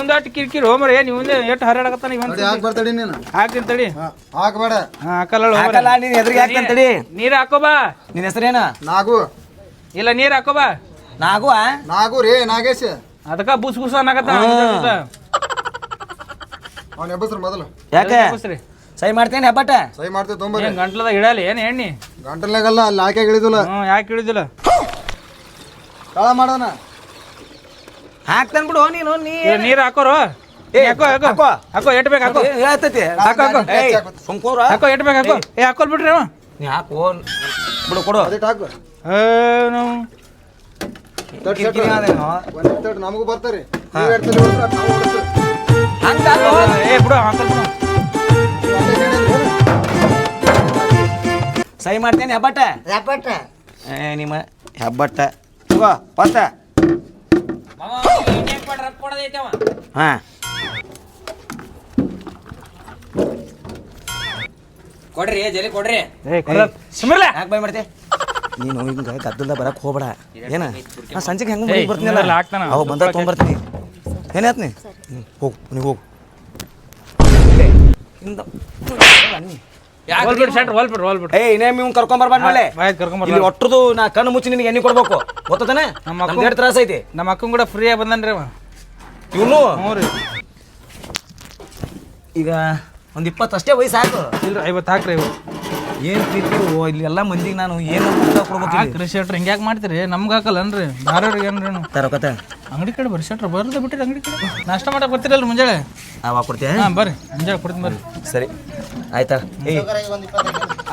ಒಂದಷ್ಟು ಕಿರಿಕಿರಿ ಹೋಮರಿ ನೀವು ಎಷ್ಟು ಹರಡಕತ್ತಾನ ಇವನ್ ಹಾಕ್ ಬರ್ತಡಿ ನೀನು. ಹಾಕ್ತೀನಿ ತಡಿ. ಹಾಕ್ಬೇಡ ಹಾ ಹಾಕಲ್ಲ ಹಾಕಲ್ಲ ನೀನ್ ಎದ್ರಿಗೆ ಹಾಕ್ತಾನೆ ತಡಿ. ನೀರ್ ಹಾಕೋ ಬಾ. ನಿನ್ನ ಹೆಸರೇನ? ನಾಗು. ಇಲ್ಲ ನೀರ್ ಹಾಕೋ ಬಾ. ನಾಗು? ನಾಗು ರೇ ನಾಗೇಶ್. ಅದಕ್ಕ ಬುಸ್ ಬುಸ್ ಅನ್ನಕತ್ತ ಅವ್ನ ಎಬ್ಬಸ್ರಿ ಮೊದಲು. ಯಾಕೆ? ಸೈ ಮಾಡ್ತೇನೆ ಹೆಬ್ಬಟ್ಟ? ಸೈ ಮಾಡ್ತೇವೆ ಏನ್ ಗಂಟ್ಲದಾಗ ಇಡಲಿ? ಏನ್ ಎಣ್ಣಿ? ಗಂಟ್ಲಾಗಲ್ಲ ಅಲ್ಲಿ ಹಾಕಿ ಇಳಿದಿಲ್ಲ. ಹ್ಞೂ ಯಾಕೆ ಇಳಿದಿಲ್ಲ? ಕಳ ಮಾಡೋಣ. ಹಾಕ್ತಾನೆ ಬಿಡು ನೀನು ನೀ ನೀರು ಹಾಕೋರು. ಹಾಕೋ ಹಾಕೋ. ಹಾಕೋ. ಎಟ್ ಬೇಕು ಹಾಕೋ. ಹೇಳ್ತೈತಿ ಹಾಕೋ ಹಾಕೋ. ಏಯ್ ಹಾಕೋ ಎಟ್ ಬೇಕು ಹಾಕೋ. ಏ ಹಾಕೋಲ್ ಬಿಡ್ರಿ ಅವ ನೀ ಹಾಕು ಬಿಡು ಕೊಡು. ಹಾಕು. ನಾವು ನಮಗೂ ಬರ್ತಾರೆ. ಏ ಬಿಡು ಹಾಕೋಲ್ ಬಿಡು. ನೀವ್ ಅಲ್ಲೇ ಸೈ ಮಾಡ್ತೇನೆ ಹೆಬ್ಬಟ್ಟ. ರಪಟ ಏ ನಿಮ್ಮ ಹೆಬ್ಬಟ್ಟ. ಪತ್ತ ಹಾ ಕೊಡ್ರಿ ಜಲ್ಲಿ ಕೊಡ್ರಿ. ಏ ಸುಮ್ಮಿರ್ಲ ಯಾಕೆ ಬೈ ಮಾಡ್ತೆ. ನೀನು ಹಿಂಗ ಗದ್ದಲ್ದ ಬರಕ್ ಹೋಗ್ಬೇಡ. ಏನ? ನಾ ಸಂಜೆಗೆ ಹೆಂಗ ಹಾಕ್ತಾನ. ಅವ ಬಂದ ತೊಗೊಂಬರ್ತೀನಿ. ಏನಾಯ್ತು ನೀ? ಹ್ಮ್, ಹೋಗು ನೀವು ಹೋಗು. ಇವ್ನು ಕರ್ಕೊಂಬರ್ಬಾರ್ದು ಮಳೆ. ಇಲ್ಲಿ ಒಟ್ಟದು ನಾ ಕಣ್ಣು ಮುಚ್ಚಿ ನಿನಗೆ ಎಣ್ಣೆ ಕೊಡ್ಬೇಕು. ಗೊತ್ತದನ? ನಮ್ಮ ನಮ್ಮ ಅಕ್ಕ- ಎರಡು ತ್ರಾಸ ಐತಿ. ನಮ್ಮ ಅಕ್ಕನ ಕೂಡ ಫ್ರೀ ಆಗಿ ಬಂದನ್ರಿ ಅವ. ಇವನು? ಹ್ಞೂ ರೀ. ಈಗ ಒಂದು ಇಪ್ಪತ್ತು ಅಷ್ಟೇ ವಯಸ್ಸು ಸಾಕು ಇಲ್ರಿ ಐವತ್ತು ಹಾಕ್ರಿ ಇವತ್ತು ಏನು ಪ್ರೀತಿ ಓ ಇಲ್ಲಿ ಎಲ್ಲ ಮಂದಿಗೆ ನಾನು ಏನು ಕೊಡ್ಬೇಕು? ಹಾಕ್ರಿ ಶೆಟ್ರ್ ಹಿಂಗ್ಯಾಕೆ ಮಾಡ್ತೀರಿ? ನಮ್ಗೆ ಹಾಕಲ್ಲನ್ರಿ? ಬಾರೋರಿಗೆ ಏನ್ರಿ ನೀವು? ಅಂಗಡಿ ಕಡೆ ಬರ್ರಿ ಶೆಟ್ರ್ ಬರ್ದ ಬಿಟ್ಟಿರಿ ಅಂಗಡಿ ಕಡೆ. ನಾಷ್ಟ ಮಾಡಕ್ಕೆ ಬರ್ತೀರಲ್ಲ ಮುಂಜಾನೆ ಅವಾಗ ಕೊಡ್ತೀಯ? ಹಾಂ ಬರ್ರಿ ಮುಂಜಾನೆ ಕೊಡ್ತೀನಿ ಬರ್ರಿ. ಸರಿ ಆಯ್ತಾ? ಏಯ್.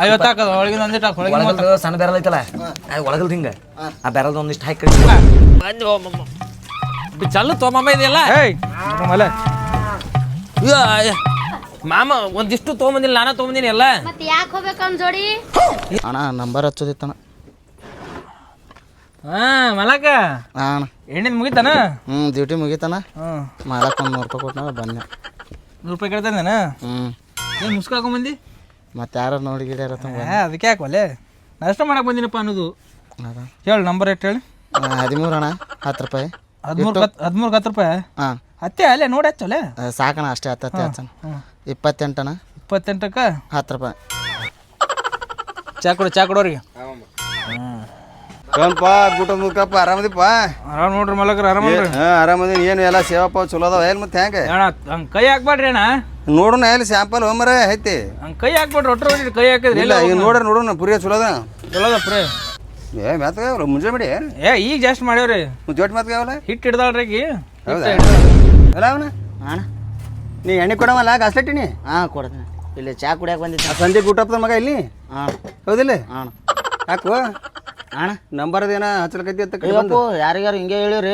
ಐವತ್ತು ಹಾಕದ ಒಳಗಿನ ಒಂದಿಟ್ಟು ಹಾಕಿ ಒಳಗಿನ ಒಳಗಲ್ದು ಸಣ್ಣ ಬ್ಯಾರಲ್ ಐತಲ್ಲ? ಆ ಒಳಗಲ್ದು ಹಿಂಗ. ಆ ಬ್ಯಾರಲ್ದು ಒಂದಿಷ್ಟು ಹಾಕಿ ಚಲ್ಲ ತೊಗೊಂಬ ಇದೆಯಲ್ಲ ಏಯ್ ಮಲೆ ಮಾಮ ಒಂದಿಷ್ಟು ತೊಗೊಂಬಂದಿಲ್ಲ ನಾನ ತೊಗೊಂಬಂದಿನಿ ಎಲ್ಲ ಮತ್ತೆ ಯಾಕೆ ಹೋಗ್ಬೇಕು ಅವ್ನ ಜೋಡಿ? ಅಣ್ಣ ನಂಬರ್ ಹಚ್ಚೋದಿತ್ತಣ್ಣ ಹಾ ಮಲಕ ಅಣ್ಣ ಎಣ್ಣಿದ್ ಮುಗಿತಾನ ಹ್ಞೂ ಡ್ಯೂಟಿ ಮುಗೀತಣ್ಣ ಹ್ಞೂ ಮಲಕ ಒಂದು ನೂರು ರೂಪಾಯಿ ಕೊಟ್ಟಣ ಬನ್ನಿ ನೂರು ರೂಪಾಯಿ ಕೇಳ್ತಾನೇನ ಹ್ಞೂ ಏನು ಮುಸ್ಕಾಕೊಂಬಂದಿ ಮತ್ತೆ ಯಾರು ನೋಡಿ ಗಿಡ ಏ ಅದಕ್ಕೆ ಯಾಕೆ ನಾ ನಾಷ್ಟ ಮಾಡಕ್ ಬಂದಿನಪ್ಪ ಅನ್ನೋದು ಅದ ಹೇಳಿ ನಂಬರ್ ಎಷ್ಟು ಹೇಳಿ ಹದಿಮೂರು ಅಣ್ಣ ಹತ್ತು ರೂಪಾಯಿ ಹದಿಮೂರು ಕತ್ ಹದಿಮೂರು ಹತ್ತು ರೂಪಾಯಿ? ಹಾಂ. ಹತ್ತೆ ಅಲ್ಲೇ ನೋಡಿ ಹಚ್ಚಲೆ? ಸಾಕಣ ಅಷ್ಟೇ ಹತ್ತು ಹತ್ತು ಹಚ್ಚಣ. ಇಪ್ಪತ್ತೆಂಟಣ ಇಪ್ಪತ್ತೆಂಟಕ್ಕೆ? ಹತ್ತು ರೂಪಾಯಿ. ಚಾ ಕೊಡು ಚಾ ಕೊಡೋರಿಗೆ ಏನಪ್ಪ ಗುಟ ಮುಖಪ್ಪ ಆರಾಮದಿಪ್ಪ? ಆರಾಮ್ ನೋಡ್ರಿ ಮಲಕ್ರ ಆರಾಮ ಹಾ ಆರಾಮದಿನಿ. ಏನು ಎಲ್ಲ ಸೇವಪ್ಪ ಚಲೋ ಅದಾವ? ಎಲ್ಲಿ ಮತ್ತೆ ಹೆಂಗೆ ಅಣ್ಣ ಹಂಗೆ ಕೈ ಹಾಕ್ಬೇಡ್ರಿ ಅಣ್ಣ. ನೋಡೋಣ ಎಲ್ಲಿ ಸ್ಯಾಂಪಲ್ ಹೋಮರ ಐತಿ. ಹಂಗೆ ಕೈ ಹಾಕ್ಬೇಡ್ರಿ ಒಟ್ಟರ ಹೊಡಿರಿ ಕೈ ಹಾಕಿದ್ರಿ ಇಲ್ಲ ಈಗ ನೋಡ್ರಿ ನೋಡೋಣ ಪುರಿಯ ಚಲೋ ಅದ ಚಲೋದ ಪ್ರೇ ಏ ಮ್ಯಾತ್ಗಾವ್ರ ಮುಂಜಾನೆ ಮಾಡಿ. ಏ ಈಗ ಜಾಸ್ಟ್ ಮಾಡ್ಯಾವ್ರಿ. ಜೋಟ್ ಮ್ಯಾತ್ಗಾವಲ್ಲ ಹಿಟ್ಟು ಹಿಡ್ದಾಳ್ರಿ ಈಗ. ಹೌದಾ? ಅಲ್ಲ ಅವನ? ಅಣ್ಣ. ನೀ ಎಣ್ಣೆ ಕೊಡವಲ್ಲ ಗಾಸ್ಲೆಟ್ಟಿನಿ ಹಾಂ ಕೊಡ್ತೀನಿ. ಇಲ್ಲಿ ಚಾ ಕುಡಿಯಕ್ಕೆ ಬಂದಿದ್ದೆ. ಸಂಜೆ ಊಟ ಮಗ ಇಲ್ಲಿ? ಹಾಂ. ಹೌದಿಲ್ಲ? ಹಾಂ. ಯಾಕೋ? ಅಣ್ಣ. ನಂಬರ್ ಅದೇನ ಹಚ್ಚಲಕೈತಿ ಅಂತ ಕಡೆ ಯಾರಿಗಾರು ಹಿಂಗೆ ಹೇಳಿರಿ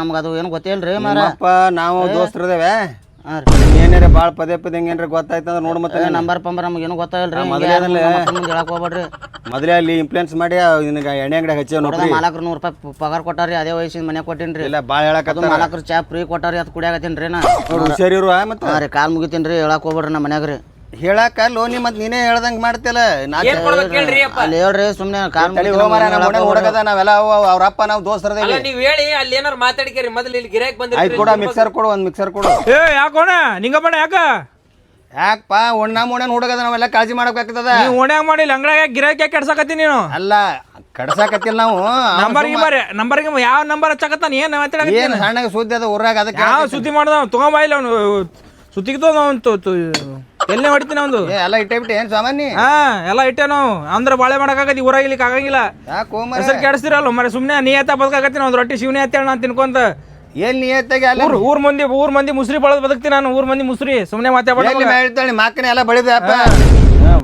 ನಮ್ಗೆ ಅದು ಏನು ಗೊತ್ತಿಲ್ಲ ರೀ ಮಾರ ನಮ್ಮಪ್ಪ ನಾವು ದೋಸ್ತರದೇವೆ ಹಾಂ ರೀ. ಏನಾರ ಭಾಳ ಪದೇ ಪದೇ ಹೆಂಗೇನ್ರ ಗೊತ್ತಾಯ್ತು ಅಂದ್ರೆ ನೋಡ್ ಮತ್ತೆ ನಂಬರ್ ಪಂಬರ್ ನಮ್ಗೆ ಏನು ಗೊತ್ತಾಗಿಲ್ಲ ರೀ ಮೊದಲೇ. ಹೇಳಕ್ ಹೋಗ್ಬೇಡ್ರಿ. ಮೊದಲೇ ಅಲ್ಲಿ ಇನ್ಫ್ಲೂಯೆನ್ಸ್ ಮಾಡಿ ನಿನಗೆ ಎಣ್ಣೆ ಅಂಗಡಿ ಹಚ್ಚಿ ನೋಡಿ ಮಾಲಕ್ರು ನೂರು ರೂಪಾಯಿ ಪಗಾರ ಕೊಟ್ಟಾರಿ ಅದೇ ವಯಸ್ಸಿನ ಮನೆ ಕೊಟ್ಟಿನಿ ರೀ ಇಲ್ಲ ಭಾಳ ಹೇಳಕತ್ತ ಮಾಲಕ್ರು ಚಾ ಫ್ರೀ ಕೊಟ್ಟಾರಿ ಅದು ಕುಡಿಯಾಕತ್ತೀನಿ ರೀ ನಾ ಹುಷಾರಿರು ಮತ್ತೆ. ಹಾಂ ರೀ ಕಾಲ್ ಮುಗಿತೀನಿ ರೀ ಹೇಳಕ್ ಹೋಗ್ಬೇಡ್ರಿ ನಮ್ಮ ಮನ್ಯಾಗ ರೀ ಹೇಳಕ್ಕ ಲೋನಿ ಮತ್ತೆ ನೀನೇ ಹೇಳ್ದಂಗ್ ಮಾಡ್ತಿಲ್ಲ ನಾ ಏನ್ ಕೊಡ್ಬೇಕು ಹೇಳ್ರಿ ಅಪ್ಪ? ಅಲ್ಲಿ ಹೇಳ್ರಿ ಸುಮ್ಮನೆ ಕಾಲ್ ಹೋಮರ ನಮ್ಮ ಓಣೆ ಹುಡುಗದ ನಾವೆಲ್ಲ ಅವ ಅವ್ರ ಅಪ್ಪ ನಾವು ದೋಸ್ತರದೇವಿ ಅಲ್ಲ ನೀವ್ ಹೇಳಿ ಅಲ್ಲಿ ಏನಾರ ಮಾತಾಡ್ಕೇರಿ ಮೊದಲು ಇಲ್ಲಿ ಗಿರಾಕ್ ಆಯ್ತು ಕೊಡ ಬಂದಿರ್ತೀರಿ ಮಿಕ್ಸರ್ ಕೊಡು ಒಂದು ಮಿಕ್ಸರ್ ಕೊಡು. ಏ ಯಾಕೋಣ? ನಿಂಗಪ್ಪಣ ಯಾಕ? ಯಾಕಪ್ಪ ಒಣ್ಣ ಮೂಣೆ ಹುಡುಗದ ನಾವೆಲ್ಲ ಕಾಳಜಿ ಮಾಡ್ಬೇಕಾಗ್ತದ ನೀವು ಓಣ್ಯಾಗ ಮಾಡಿ ಅಂಗಡಿಯಾಗ ಗಿರಾಕಿ ಕೆಡ್ಸಕತ್ತಿ ನೀನು? ಅಲ್ಲ ಕಡ್ಸಾಕತ್ತಿಲ್ಲ ನಾವು. ನಂಬರ್ ಗಿಂಬರ್ ನಂಬರ್ ಗಿಂಬರ್ ಯಾವ ನಂಬರ್ ಹಚ್ಚಕತ್ತಾನ ಏನ್ ಮಾತಾಡಕತ್ತಿ ಏನು ಸಣ್ಣಗೆ ಸುದ್ದಿ ಅದ ಊರಾಗ ಅದಕ್ಕೆ ಯಾವ ಸುದ್ದಿ ಮಾಡ್ದ ತಗೊಂಬಾಯಿಲ್ಲ ಇಲ್ಲ ಅವನು ಸುತ್ತಿಗೆ ಅವ್ನು ಎಲ್ಲೇ ಹೊಡಿತೀನಿ ಒಂದು ಏ ಎಲ್ಲ ಇಟ್ಟೆ ಏನು ಸಾಮಾನ್ಯ? ಹಾ ಎಲ್ಲ ಇಟ್ಟೆ ನಾವು. ಅಂದ್ರೆ ಬಾಳೆ ಮಾಡಕ್ಕಾಗತ್ತಿ ಊರಾಗ ಇಲ್ಲಿಕ್ ಆಗಂಗಿಲ್ಲ ಯಾಕೋ ಹೆಸರು ಕೆಡಿಸ್ತಿರಲ್ಲ ಮರ ಸುಮ್ಮನೆ ನೀ ಎತ್ತ ಬದುಕಾಕತ್ತೀನಿ ಒಂದು ರೊಟ್ಟಿ ಶಿವನೇ ಎತ್ತೇಳ ನಾನು ತಿನ್ಕೊಂತ. ಎಲ್ಲಿ ನೀ ಎತ್ತಾಗ ಅಲ್ಲ? ಊರ್ ಊರ್ ಮಂದಿ ಊರ್ ಮಂದಿ ಮುಸ್ರಿ ಬಳದ್ ಬದುಕ್ತೀನಿ ನಾನು ಊರ್ ಮಂದಿ ಮುಸ್ರಿ. ಸುಮ್ಮನೆ ಮಾತಾಡ ಎಲ್ಲಿ ಹೇಳ್ತಾಳೆ ಮಾಕನೆ ಎಲ್ಲ ಬಳಿದ ಅಪ್ಪ?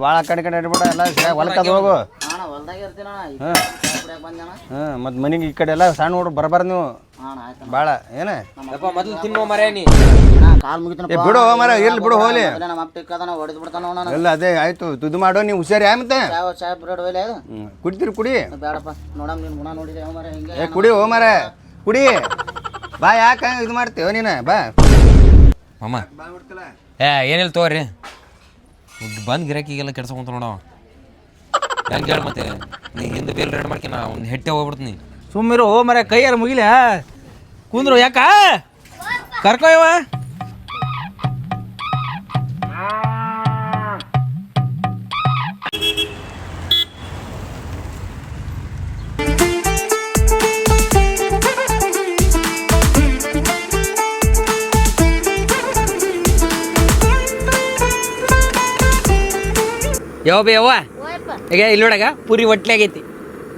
ಭಾಳ ಕಡೆ ಕಡೆ ಇಡ್ಬಿಡ ಎಲ್ಲ ಹೊಲಕ್ಕದ ಹೋಗು. ಹಾ. ಮತ್ತು ಮನೆಗೆ ಈ ಕಡೆ ಎಲ್ಲ ಸಣ್ಣ ಹುಡುಗ ಬರಬಾರ್ದು ನೀವು. ಭಾಳ ಏನ? ಮೊದಲು ತಿನ್ನೋ ಮರ ನೀ. ಕಾಲ್ ಮುಗಿತನ ಏ ಬಿಡು ಮರ ಎಲ್ಲಿ ಬಿಡು ಹೋಲಿ ನಮ್ಮ ಅಪ್ಪ ಇಕ್ಕದನ ಹೊಡೆದು ಬಿಡ್ತಾನ ಅಣ್ಣ ಎಲ್ಲ ಅದೇ ಆಯ್ತು ತುದು ಮಾಡೋ ನೀವು ಹುಷಾರಿ ಯಾ ಮತ್ತೆ. ಯಾವ ಚಾ ಬ್ರೆಡ್ ಹೋಲಿ ಅದು. ಕುಡಿತೀರಿ ಕುಡಿ. ಬೇಡಪ್ಪ ನೋಡಮ್ ನೀನು ಗುಣ ನೋಡಿದೆ ಮರ ಹಿಂಗೆ ಏ ಕುಡಿ ಹೋ ಮರ. ಕುಡಿ. ಬಾ ಯಾಕೆ ಇದು ಮಾಡ್ತೀವ ನೀನು ಬಾ. ಮಾಮ. ಏ ಏನಿಲ್ಲ ತೋರಿ. ಬಂದ್ ಗಿರಾಕಿಗೆಲ್ಲ ಕೆಡ್ಸಕೊಂತ ನೋಡವ ಹೆಂಗೆ ಹೇಳಿ ಮತ್ತೆ? ನೀ ಹಿಂದೆ ಬೇರೆ ರೆಡ್ ಮಾಡ್ಕೆ ನಾ ಒಂದು ಹೆಟ್ಟೆ ಹೋಗ್ಬಿಡ್ತೀನಿ. ಸುಮ್ಮಿರು ಓ ಮರ ಕೈಯಾರ ಮುಗಿಲ ಕುಂದ್ರು ಯಾಕ? ಕರ್ಕೊ ಇವ ಯಾವ ಬೇ ಯಾವ ಈಗ ಇಲ್ಲಿ ನೋಡಗ ಪುರಿ ಹೊಟ್ಲೆ ಆಗೈತಿ.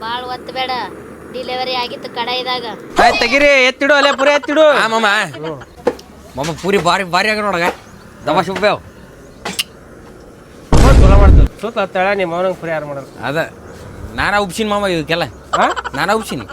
ಭಾಳ ಒತ್ತು ಬೇಡ. ಡಿಲಿವರಿ ಆಗಿತ್ತು ಕಡಾಯಿದಾಗ ಆಯ್ತು ತೆಗಿರಿ ಎತ್ತಿಡು ಅಲ್ಲೇ ಪೂರಿ ಎತ್ತಿಡು. ಆ ಮಾಮ. ಮಾಮ ಪೂರಿ ಭಾರಿ ಭಾರಿ ಆಗ ನೋಡಗ ದಮ ಶುಭ್ಯವ್ ಚಲೋ ಮಾಡ್ತದೆ ಸುತ್ತ ತಳ ನಿಮ್ಮ ಅವನಂಗೆ ಪುರಿ ಯಾರು ಮಾಡೋದು? ಅದ ನಾನು ಉಪ್ಸಿನ ಮಾಮ ಇದಕ್ಕೆಲ್ಲ. ಹಾ? ನಾನ ಉಪ್ಸಿನಿ.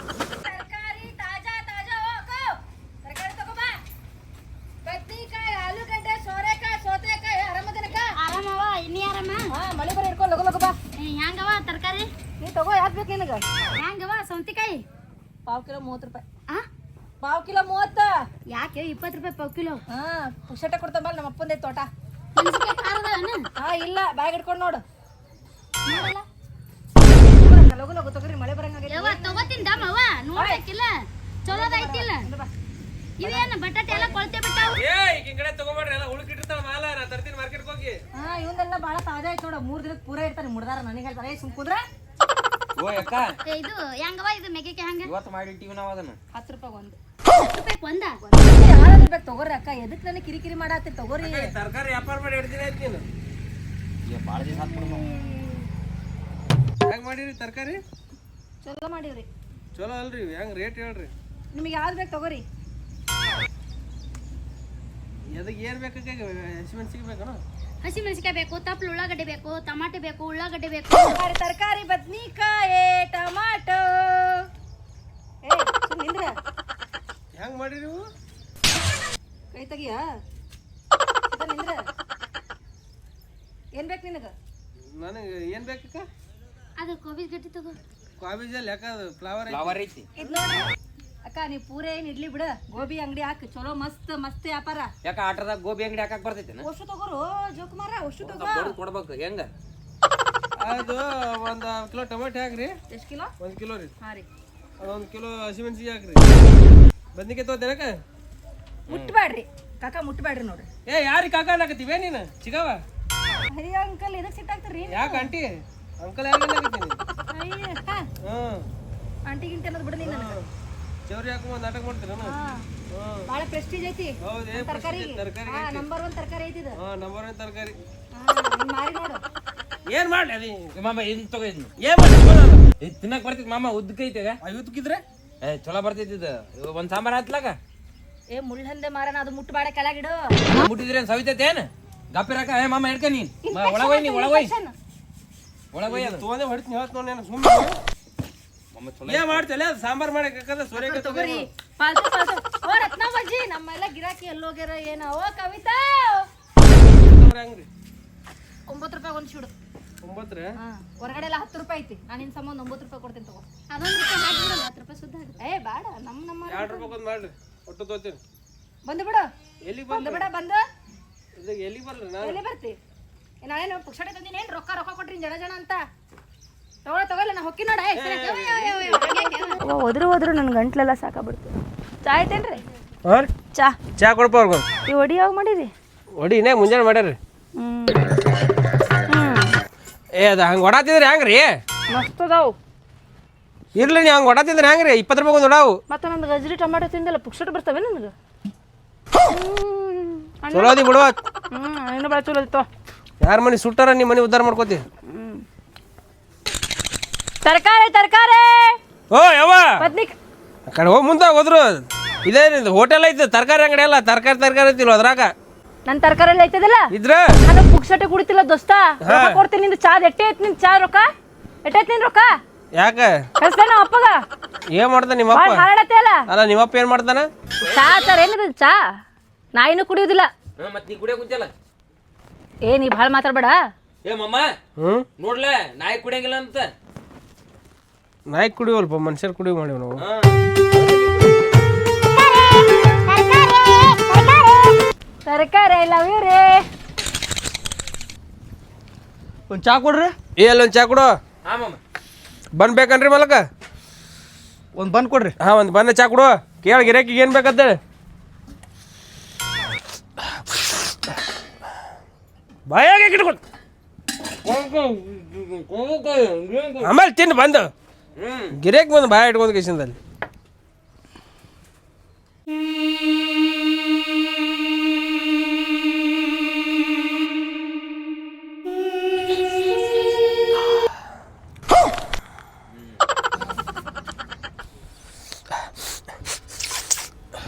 ಬಹಳ ಭಾಳ ತಾಜಾ ಐತ್ ನೋಡ. ಮೂರ್ ದಿನಕ್ಕೆ ಪೂರ ಇರ್ತಾರೆ ಮುಡ್ದಾರ ನನಗೆ ಹೇಳ್ತಾರೆ. ಏ ಸುಮ್ ಕುಂದ್ರ. ಓ ಅಕ್ಕ. ಏ, ಇದು ಹೆಂಗವ ಇದು ಮೆಗೆಕೆ ಹಂಗ? ಇವತ್ತು ಮಾಡಿಟ್ಟಿವಿ ನಾವು ಅದನ್ನ. ಹತ್ತು ರೂಪಾಯಿ ಒಂದು. ಹತ್ತು ರೂಪಾಯಿ ಒಂದ? ಯಾರಾದ್ರೂ ಬೇಕು ತಗೋರಿ ಅಕ್ಕ? ಎದಕ್ ನನಗೆ ಕಿರಿಕಿರಿ ಮಾಡತ್ತಿ? ತಗೋರಿ. ತರಕಾರಿ ವ್ಯಾಪಾರ ಮಾಡಿ ಹಿಡ್ದಿನ ಐತಿ ನೀನು. ಭಾಳ ದಿನ ಹಾಕ್ಬಿಡು ಹೆಂಗ್ ಮಾಡಿರಿ ತರಕಾರಿ? ಚಲೋ ಮಾಡಿವ್ರಿ. ಚಲೋ ಅಲ್ರಿ ಹೆಂಗ್ ರೇಟ್ ಹೇಳ್ರಿ. ನಿಮಗೆ ಯಾವ್ದು ಬೇಕು ತಗೋರಿ? ಎದಕ್ಕೆ ಏನ್ ಬೇಕಾಗ ಹಸಿಮೆಣ್ಸಿಗೆ ಬೇಕಣ ಹಸಿ ಮೆಣಸಿಕಾಯಿ ಬೇಕು ತಪ್ಪಲು ಉಳ್ಳಾಗಡ್ಡೆ ಬೇಕು ಟಮಾಟೆ ಬೇಕು ಉಳ್ಳಾಗಡ್ಡೆ ಬೇಕು. ತರಕಾರಿ ತರಕಾರಿ ಬದ್ನಿಕಾಯಿ ಟಮಾಟೋ. ಹೆಂಗ್ ಮಾಡಿ ನೀವು ಕೈ ತೆಗಿಯ? ನಿಂದ್ರ ಏನ್ ಬೇಕು ನಿನಗ? ನನಗೆ ಏನ್ ಬೇಕಕ್ಕ? ಅದು ಕೋಬಿ ಗಟ್ಟಿ ತಗೋ. ಕಾಬೇಜಲ್ಲಿ ಯಾಕದು? ಫ್ಲವರ್ ಫ್ಲವರ್ ಐತಿ. ಇದ್ ನೋಡ್ರಿ ಅಕ್ಕ ನೀ ಪೂರೇ ಏನ್ ಇಡ್ಲಿ ಬಿಡ. ಗೋಬಿ ಅಂಗಡಿ ಹಾಕಿ. ಚಲೋ ಮಸ್ತ್ ಮಸ್ತ್ ವ್ಯಾಪಾರ. ಯಾಕ ಆಟದಾಗ ಗೋಬಿ ಅಂಗಡಿ ಹಾಕಕ್ ಬರ್ತೈತಿ ಒಷ್ಟು ತಗೋರು ಜೋಕುಮಾರ ಒಷ್ಟು ತಗೋ. ಕೊಡ್ಬೇಕು ಹೆಂಗ? ಅದು ಒಂದು ಕಿಲೋ ಟೊಮೆಟೊ ಹಾಕ್ರಿ. ಎಷ್ಟ್ ಕಿಲೋ? ಒಂದು ಕಿಲೋ ರೀ. ಹಾ ರೀ. ಅದೊಂದ್ ಕಿಲೋ ಹಸಿಮೆಣಸಿಗೆ ಹಾಕ್ರಿ. ಬದ್ನಿಕಾಯಿ ತಗೋತೇನಕ್ಕ ಮುಟ್ಬೇಡ್ರಿ ಕಾಕ ಮುಟ್ಬೇಡ್ರಿ ನೋಡ್ರಿ. ಏ ಯಾರಿ ಕಾಕ ಅನ್ನಕತ್ತೀವಿ? ನೀನು? ಚಿಗವ? ಹರಿ ಅಂಕಲ್ ಸಿಟ್ ಸಿಟ್ಟಾಗ್ತಾರ್ರಿ ಯಾಕೆ ಆಂಟಿ? ಅಂಕಲ್ ಯಾರಿಗೆ ಅನ್ನಕತ್ತೀನಿ? ಹ್ಞೂ ಆಂಟಿ ಗಿಂಟಿ ಅನ್ನೋದು ಬಿಡ ನೀನ್ ನನಗ. ಚೌರಿ ನಾಟಕ ಮಾಡ್ತೀರ ಭಾಳ ಪ್ರೆಸ್ಟೀಜ್ ಐತಿ. ಹೌದೇ ತರಕಾರಿ. ತರಕಾರಿ ಹಾ ನಂಬರ್ ಒನ್ ತರಕಾರಿ ಐತಿ ಇದು. ಹಾಂ ನಂಬರ್ ಒನ್ ತರಕಾರಿ. ಹಾ ನೀನ್ ಮಾರಿ ನೋಡು. ಏನ್ ಮಾಡ್ಲಿ ಅದಿ? ಮಾಮ ಇನ್ ತಗೋ ಏನ್ ಮಾಡಿ ತಿನ್ನಕ್ ಬರ್ತೈತಿ ಮಾಮ ಉದ್ದಕ್ಕೆ ಐತೆ ಈಗ. ಐವತ್ತಕ್ಕಿದ್ರೆ ಏ ಚಲೋ ಬರ್ತೈತಿ ಇದು. ಒಂದ್ ಸಾಂಬಾರ್ ಹತ್ಲಾಗ ಏ ಮುಳ್ಳಂದೆ ಮಾರನ ಅದು ಮುಟ್ಬೇಡ ಕೆಳಗಿಡು. ಮುಟ್ಟಿದ್ರೆ ಸವಿತೈತೆ ಏನ್? ಗಪ್ಪಿರಾಕ ಏ ಮಾಮ ಹಿಡ್ಕ ನೀನ್. ಒಳಗೋಯ್ ನೀ ಒಳಗೋಯ್ ಒಳಗೋಯ್ ಅದು. ತೊಗೊಂಡೆ ಹೊಡಿತೀನಿ ಹೇಳ್ತ ನೋಡಿ ನಾನು. ಸುಮ್ಮನೆ ಮಾಡ್ತಲ್ಲ ಅದು ಸಾಂಬಾರ್ ಮಾಡಕ್ಕೆ ಸೋರೆಕಾಯಿ ತಗೋರಿ. ಪಾಲ್ತು ಪಾಲ್ತು. ಓ ರತ್ನವ್ವಜ್ಜಿ ನಮ್ಮೆಲ್ಲ ಗಿರಾಕಿ ಎಲ್ಲೋಗ್ಯಾರ ಏನ. ಓ ಕವಿತಾ. ಹಂಗ್ರಿ ಒಂಬತ್ತು ರೂಪಾಯಿ ಒಂದು ಶುಡು ಒಂಬತ್ತರ? ಹಾ ಹೊರಗಡೆ ಎಲ್ಲ ಹತ್ತು ರೂಪಾಯಿ ಐತಿ. ನಾನು ಸಂಬಂಧ ಒಂಬತ್ತು ರೂಪಾಯಿ ಕೊಡ್ತೀನಿ ತಗೋ. ರೂಪಾಯಿ ಹಾಕಿಬಿಡಲ್ಲ ಹತ್ತು ರೂಪಾಯಿ ಸುದ್ದ ಆಗುತ್ತೆ ಏ ಬೇಡ ನಮ್ಮ ನಮ್ಮ ಎರಡು ರೂಪಾಯಿ ಒಂದು ಮಾಡ್ರಿ ಒಟ್ಟು ತೋತೀನಿ ಬಂದು ಬಿಡು. ಎಲ್ಲಿಗೆ ಬಂದು ಬಂದು ಬಿಡ ಬಂದು. ಇದು ಎಲ್ಲಿಗೆ ಬರ್ಲಿ ನಾನು? ಎಲ್ಲಿ ಬರ್ತಿ? ಏ, ನಾನೇನು ಪುಕ್ಷಣೆ ತಂದಿನಿ ಏನು ರೊಕ್ಕ ರೊಕ್ಕ ಕೊಟ್ರಿ ಜನ ಜನ ಅಂತ. ತಗೊಳ ನಾ ಹೊಕ್ಕಿ ನೋಡ. ಹೋದ್ರು ಹೋದ್ರು ನನ್ನ ಗಂಟ್ಲೆಲ್ಲ ಸಾಕಾಗ್ಬಿಡ್ತು. ಚಾ ಐತೇನ್ರಿ ಹಾಂ? ಚಾ. ಚಾ ಕೊಡಪ್ಪ ಅವ್ರಿಗೆ. ಈ ಒಡಿ ಯಾವಾಗ ಮಾಡಿರಿ? ಒಡಿ ಇನ್ನೇ ಮುಂಜಾನೆ ಮಾಡ್ಯಾರ್ರಿ. ಹ್ಮ್. ಏ ಅದು ಹಂಗೆ ಹೊಡಾತಿದ್ರೆ ಹೆಂಗ್ರಿ? ಮಸ್ತ್ ಅದಾವು. ಇರ್ಲಿ ನೀವು ಹಂಗೆ ಹೊಡಾತಿದ್ರೆ ಹೆಂಗ್ರಿ? ಇಪ್ಪತ್ತು ರೂಪಾಯಿ ಒಂದು ಹೊಡಾವು ಮತ್ತೆ ನಂದು ಗಜ್ರಿ ಟೊಮಾಟೊ ತಿಂದಲ್ಲ ಪುಕ್ಷಟ್ ಬರ್ತವೆ ನನಗೆ? ಚಲೋ ಅದಿ ಬಿಡುವ ಹ್ಮ್ ಇನ್ನೂ ಭಾಳ ಚಲೋ ಇತ್ತು ಯಾರ ಮನೆ ಸುಟ್ಟಾರ ನಿಮ್ಮ ಮನೆ ಉದ್ಧಾರ ಮಾಡ್ಕೋತಿ? ತರಕಾರಿ ತರಕಾರಿ! ಓ ಯಾವ ಪತ್ನಿ ಆ ಕಡೆ ಹೋಗಿ ಮುಂದೆ ಹೋದ್ರು. ಇದೇನಿದು ಹೋಟೆಲ್ ಐತೆ ತರಕಾರಿ ಅಂಗಡಿ ಅಲ್ಲ ತರಕಾರಿ ತರಕಾರಿ ಐತಿಲ್ಲ ಅದ್ರಾಗ? ನನ್ನ ತರಕಾರಿ ಎಲ್ಲ ಐತದಲ್ಲ? ಇದ್ರ? ನಾನು ಪುಕ್ಸಟೆ ಕುಡಿತಿಲ್ಲ ದೋಸ್ತ. ರೊಕ್ಕ ಕೊಡ್ತೀನಿ ನಿಂದು ಚಾ ಎಟ್ಟೆ ಐತಿ ನಿನ್ ಚಾ ರೊಕ್ಕ? ಎಟ್ಟೈತಿ ನಿನ್ ರೊಕ್ಕ? ಯಾಕ? ಕಳ್ಸ್ತೇನೆ ಅಪ್ಪಗ. ಏನ್ ಮಾಡ್ತಾನ ನಿಮ್ಮ ಅಪ್ಪ? ಹಾರಾಡತ್ತೆ ಅಲ್ಲ? ಅಲ್ಲ ನಿಮ್ಮಪ್ಪ ಏನ್ ಮಾಡ್ತಾನ? ಚಾ ತರ ಏನಿದೆ ಚಾ? ನಾ ಇನ್ನೂ ಕುಡಿಯೋದಿಲ್ಲ. ಮತ್ತೆ ನೀ ಕುಡಿಯೋ ಕುಂತಿಯಲ್ಲ? ಏ ನೀ ಭಾಳ ಮಾತಾಡಬೇಡ. ಏ ಮಮ್ಮ ಹ್ಮ್? ನೋಡ್ಲೆ ನಾಯಿ ಕುಡಿಯಂಗಿಲ್ಲ ಅಂತ. ನಾಯ್ಕ ಕುಡಿಯುವಲ್ಪ ಮನುಷ್ಯರು ಕುಡಿಯು ಮಾಡೇವ್ ನಾವು. ತರಕಾರಿ ಲವ್ ಯು ಒಂದು ಚಾ ಕೊಡ್ರಿ. ಏ ಅಲ್ಲೊಂದು ಚಾ ಕೊಡು. ಬಂದು ಬೇಕನ್ರಿ ಮಲಕ? ಒಂದು ಬಂದು ಕೊಡ್ರಿ. ಹಾಂ ಒಂದು ಬಂದ ಚಾ ಕೊಡು. ಕೇಳ ಗಿರಾಕಿಗೆ ಏನು ಬೇಕಂತ ಬಾಯಾಗೆ ಆಮೇಲೆ ತಿಂದು ಬಂದು. ಗಿರೇಕ್ ಬಂದು ಬಾಯ ಇಟ್ಕೊಂಡು ಕಿಶನ್ದಲ್ಲಿ.